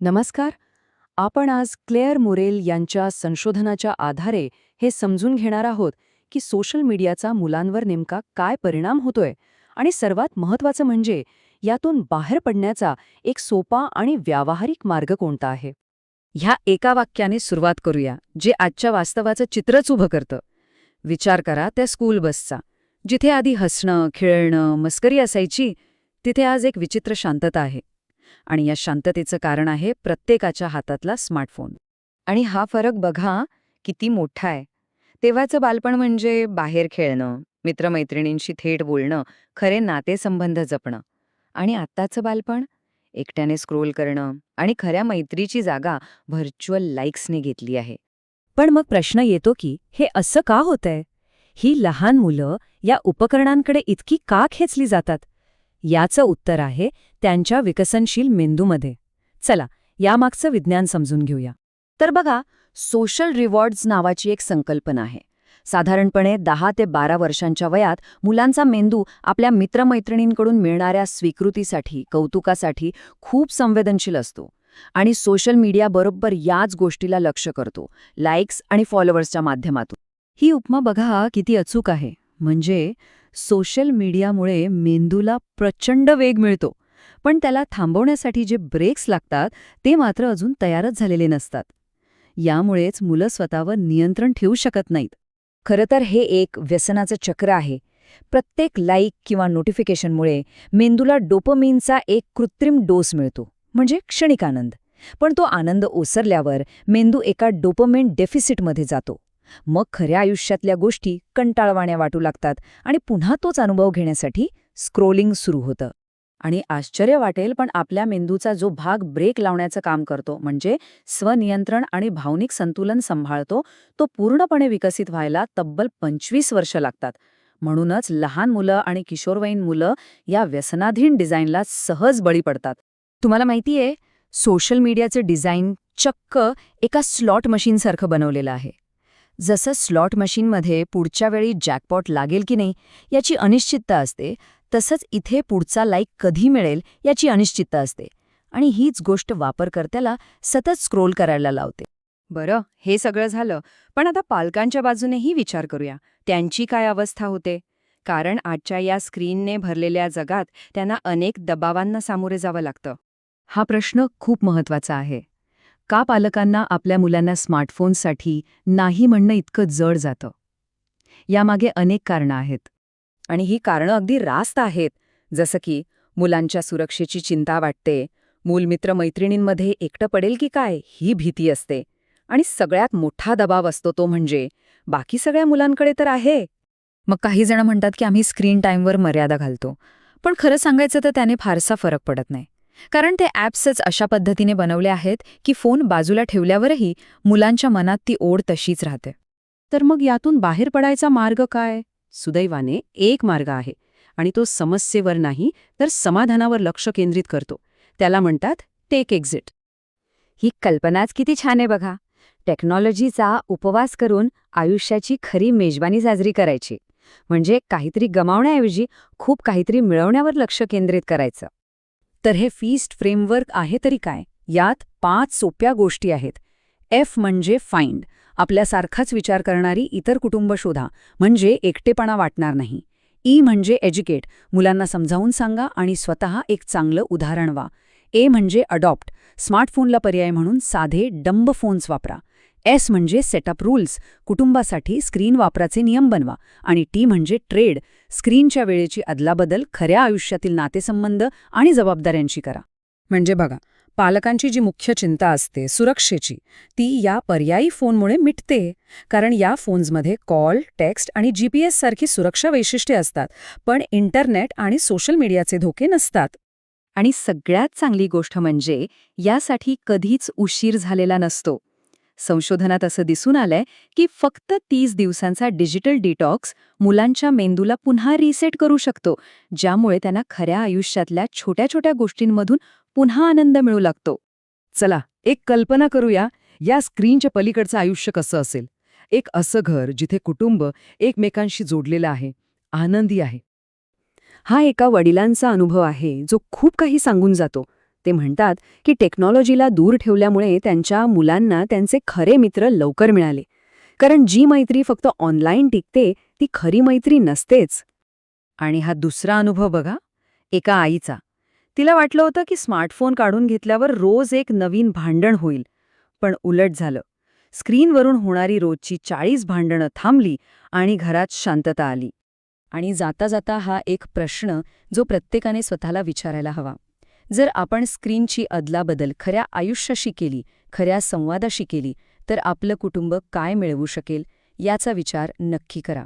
नमस्कार. आपण आज क्लेअर मोरेल यांच्या संशोधनाच्या आधारे हे समजून घेणार आहोत की सोशल मीडियाचा मुलांवर नेमका काय परिणाम होतोय आणि सर्वात महत्त्वाचं म्हणजे यातून बाहेर पडण्याचा एक सोपा आणि व्यावहारिक मार्ग कोणता आहे? ह्या एका वाक्याने सुरुवात करूया जे आजच्या वास्तवाचं चित्रच उभं करतं. विचार करा त्या स्कूल बसचा. जिथे आधी हसणं खेळणं मस्करी असायची तिथे आज एक विचित्र शांतता आहे. आणि या शांततेचं कारण आहे प्रत्येकाच्या हातातला स्मार्टफोन. आणि हा फरक बघा किती मोठा आहे. तेव्हाचं बालपण म्हणजे बाहेर खेळणं मित्रमैत्रिणींशी थेट बोलणं खरे नातेसंबंध जपणं. आणि आत्ताचं बालपण? एकट्याने स्क्रोल करणं आणि खऱ्या मैत्रीची जागा व्हर्च्युअल लाईक्सने घेतली आहे. पण मग प्रश्न येतो की हे असं का होतंय? ही लहान मुलं या उपकरणांकडे इतकी का खेचली जातात? याचं उत्तर आहे त्यांच्या विकसनशील मेंदूमध्ये. चला यामागचं विज्ञान समजून घेऊया. तर बघा सोशल रिवॉर्ड्स नावाची एक संकल्पना आहे. साधारणपणे दहा ते बारा वर्षांच्या वयात मुलांचा मेंदू आपल्या मित्रमैत्रिणींकडून मिळणाऱ्या स्वीकृतीसाठी कौतुकासाठी खूप संवेदनशील असतो. आणि सोशल मीडियाबरोबर याच गोष्टीला लक्ष करतो लाईक्स आणि फॉलोअर्सच्या माध्यमातून. ही उपमा बघा किती अचूक आहे. म्हणजे सोशल मीडियामुळे मेंदूला प्रचंड वेग मिळतो. पण त्याला थांबवण्यासाठी जे ब्रेक्स लागतात ते मात्र अजून तयारच झालेले नसतात. यामुळेच मुलं स्वतःवर नियंत्रण ठेवू शकत नाहीत. खरं तर हे एक व्यसनाचं चक्र आहे. प्रत्येक लाईक किंवा नोटिफिकेशनमुळे मेंदूला डोपमिनचा एक कृत्रिम डोस मिळतो म्हणजे क्षणिक आनंद. पण तो आनंद ओसरल्यावर मेंदू एका डोपमेन डेफिसिटमध्ये जातो. मग खऱ्या आयुष्यातल्या गोष्टी कंटाळवाण्या वाटू लागतात आणि पुन्हा तोच अनुभव घेण्यासाठी स्क्रोलिंग सुरू होतं. आणि आश्चर्य वाटेल पण आपल्या मेंदूचा जो भाग ब्रेक लावण्याचं काम करतो म्हणजे स्वनियंत्रण आणि भावनिक संतुलन सांभाळतो तो पूर्णपणे विकसित व्हायला तब्बल पंचवीस वर्ष लागतात. म्हणूनच लहान मुलं आणि किशोरवयीन मुलं या व्यसनाधीन डिझाईनला सहज बळी पडतात. तुम्हाला माहितीये सोशल मीडियाचं डिझाईन चक्क एका स्लॉट मशीनसारखं बनवलेलं आहे. जसं स्लॉट मशीनमध्ये पुढच्या वेळी जॅकपॉट लागेल की नाही याची अनिश्चितता असते तसंच इथे पुढचा लाईक कधी मिळेल याची अनिश्चितता असते. आणि हीच गोष्ट वापरकर्त्याला सतत स्क्रोल करायला लावते. बरं हे सगळं झालं पण आता पालकांच्या बाजूनेही विचार करूया. त्यांची काय अवस्था होते? कारण आजच्या या स्क्रीनने भरलेल्या जगात त्यांना अनेक दबावांना सामोरे जावं लागतं. हा प्रश्न खूप महत्त्वाचा आहे. का पालकांना आपल्या मुलांना स्मार्टफोनसाठी नाही म्हणणं इतकं जड जातं? यामागे अनेक कारणं आहेत. आणि ही कारणं अगदी रास्त आहेत. जसं की मुलांच्या सुरक्षेची चिंता वाटते मूल मित्रमैत्रिणींमध्ये एकटं पडेल की काय ही भीती असते. आणि सगळ्यात मोठा दबाव असतो तो म्हणजे बाकी सगळ्या मुलांकडे तर आहे. मग काही जण म्हणतात की आम्ही स्क्रीन टाईमवर मर्यादा घालतो. पण खरं सांगायचं तर त्याने फारसा फरक पडत नाही. कारण ते ॲप्सच अशा पद्धतीने बनवले आहेत की फोन बाजूला ठेवल्यावरही मुलांच्या मनात ती ओढ तशीच राहते. तर मग यातून बाहेर पडायचा मार्ग काय? सुदैवाने एक मार्ग आहे आणि तो समस्येवर नाही तर समाधानावर लक्ष केंद्रित करतो. त्याला म्हणतात टेक एक्झिट ही कल्पनाच किती छान आहे बघा. टेक्नॉलॉजीचा उपवास करून आयुष्याची खरी मेजबानी साजरी करायची. म्हणजे काहीतरी गमावण्याऐवजी खूप काहीतरी मिळवण्यावर लक्ष केंद्रित करायचं. तर हे फीस्ट फ्रेमवर्क आहे तरी काय? यात पाच सोप्या गोष्टी आहेत. एफ म्हणजे फाइंड आपल्यासारखाच विचार करणारी इतर कुटुंब शोधा म्हणजे एकटेपणा वाटणार नाही. ई म्हणजे एज्युकेट मुलांना समजावून सांगा आणि स्वतः एक चांगलं उदाहरण व्हा ए म्हणजे अडॉप्ट स्मार्टफोनला पर्याय म्हणून साधे डंब फोन्स वापरा. एस म्हणजे सेटअप रूल्स कुटुंबासाठी स्क्रीन वापराचे नियम बनवा. आणि टी म्हणजे ट्रेड स्क्रीनच्या वेळेची अदलाबदल खऱ्या आयुष्यातील नातेसंबंध आणि जबाबदाऱ्यांची करा. म्हणजे बघा पालकांची जी मुख्य चिंता असते सुरक्षेची ती या पर्यायी फोनमुळे मिटते. कारण या फोन्समध्ये कॉल टेक्स्ट आणि जी पी सारखी सुरक्षा वैशिष्ट्ये असतात पण इंटरनेट आणि सोशल मीडियाचे धोके नसतात. आणि सगळ्यात चांगली गोष्ट म्हणजे यासाठी कधीच उशीर झालेला नसतो. संशोधनात असं दिसून आलंय की फक्त तीस दिवसांचा डिजिटल डिटॉक्स मुलांच्या मेंदूला पुन्हा रिसेट करू शकतो ज्यामुळे त्यांना खऱ्या आयुष्यातल्या छोट्या छोट्या गोष्टींमधून पुन्हा आनंद मिळू लागतो. चला एक कल्पना करूया या स्क्रीनच्या पलीकडचं आयुष्य कसं असेल? एक असं घर जिथे कुटुंब एकमेकांशी जोडलेलं आहे आनंदी आहे. हा एका वडिलांचा अनुभव आहे जो खूप काही सांगून जातो. ते म्हणतात की टेक्नॉलॉजीला दूर ठेवल्यामुळे त्यांच्या मुलांना त्यांचे खरे मित्र लवकर मिळाले. कारण जी मैत्री फक्त ऑनलाईन टिकते ती खरी मैत्री नसतेच. आणि हा दुसरा अनुभव बघा एका आईचा. तिला वाटलं होतं की स्मार्टफोन काढून घेतल्यावर रोज एक नवीन भांडण होईल. पण उलट झालं. स्क्रीनवरून होणारी रोजची चाळीस भांडणं थांबली आणि घरात शांतता आली. आणि जाता जाता हा एक प्रश्न जो प्रत्येकाने स्वतःला विचारायला हवा. जर आपण स्क्रीनची अदलाबदल खऱ्या आयुष्याशी केली खऱ्या संवादाशी केली तर आपलं कुटुंब काय मिळवू शकेल याचा विचार नक्की करा.